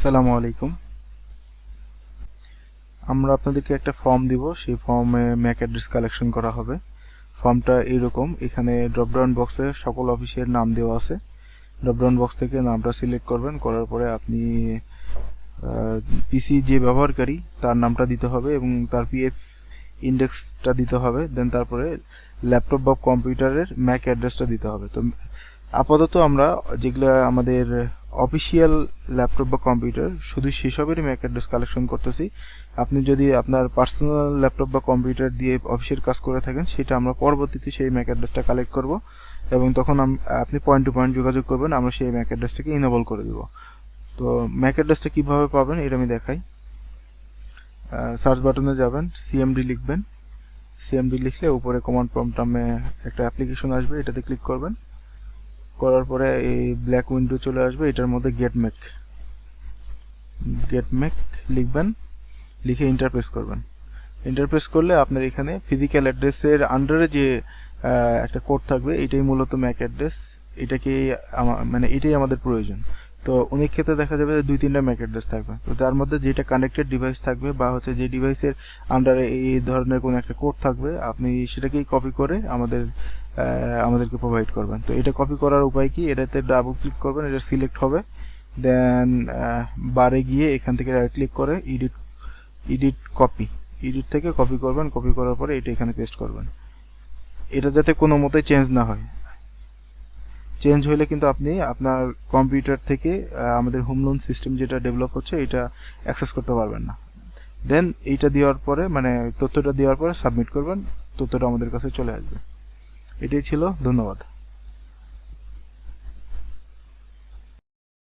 আসসালামু আলাইকুম। আমরা আপনাদেরকে একটা ফর্ম দিব, সেই ফর্মে ম্যাক অ্যাড্রেস কালেকশন করা হবে। ফর্মটা এইরকম, এখানে ড্রপডাউন বক্সে সকল অফিসের নাম দেওয়া আছে। ড্রপডাউন বক্স থেকে নামটা সিলেক্ট করবেন, করার পরে আপনি পিসি যে ব্যবহারকারী, তার নামটা দিতে হবে এবং তার পিএফ ইন্ডেক্সটা দিতে হবে। দেন তারপরে ল্যাপটপ বা কম্পিউটারের ম্যাক অ্যাড্রেসটা দিতে হবে। তো আপাতত আমরা যেগুলো আমাদের অফিসিয়াল ল্যাপটপ বা কম্পিউটার, শুধু সেসবেরই ম্যাক অ্যাড্রেস কালেকশন করতেছি। আপনি যদি আপনার পার্সোনাল ল্যাপটপ বা কম্পিউটার দিয়ে অফিসের কাজ করে থাকেন, সেটা আমরা পরবর্তীতে সেই ম্যাক অ্যাড্রেসটা কালেক্ট করব এবং তখন আপনি পয়েন্ট টু পয়েন্ট যোগাযোগ করবেন, আমরা সেই ম্যাক অ্যাড্রেসটাকে ইনেবল করে দিব। তো ম্যাক অ্যাড্রেসটা কীভাবে পাবেন, এটা আমি দেখাই। সার্চ বাটনে যাবেন সিএমডি লিখবেন। সিএমডি লিখলে উপরে কমান্ড প্রম্পট নামে একটা অ্যাপ্লিকেশন আসবে, এটাতে ক্লিক করবেন। করার পরে এই ব্ল্যাক উইন্ডো চলে আসবে, এটার মধ্যে গেট ম্যাক গেট ম্যাক লিখবেন, লিখে ইন্টারপ্রেস করবেন। ইন্টারপ্রেস করলে আপনার এখানে ফিজিক্যাল অ্যাড্রেসের আন্ডারে যে একটা কোড থাকবে, এটাই মূলত ম্যাক অ্যাড্রেস এটাকে মানে এটাই আমাদের প্রয়োজন। তো অনেক ক্ষেত্রে দেখা যাবে দুই তিনটা ম্যাক অ্যাড্রেস থাকবে। তো তার মধ্যে যেটা কানেক্টেড ডিভাইস থাকবে বা হচ্ছে যে ডিভাইসের আন্ডারে এই ধরনের কোনো একটা কোড থাকবে, আপনি সেটাকেই কপি করে আমাদের আমাদেরকে প্রোভাইড করবেন। তো এটা কপি করার উপায় কি? এটাতে ডাবল ক্লিক করবেন, এটা সিলেক্ট হবে। দেন বারে গিয়ে এখান থেকে রাইট ক্লিক করে এডিট এডিট কপি এডিট থেকে কপি করবেন কপি করার পরে এটা এখানে পেস্ট করবেন। এটা যাতে কোনো মতেই চেঞ্জ না হয়। চেঞ্জ হলে কিন্তু আপনি আপনার কম্পিউটার থেকে আমাদের হোম লোন সিস্টেম যেটা ডেভেলপ হচ্ছে, এটা অ্যাক্সেস করতে পারবেন না। দেন এইটা দেওয়ার পরে মানে তথ্যটা দেওয়ার পরে সাবমিট করবেন, তথ্যটা আমাদের কাছে চলে আসবে। এটাই ছিল ধন্যবাদ।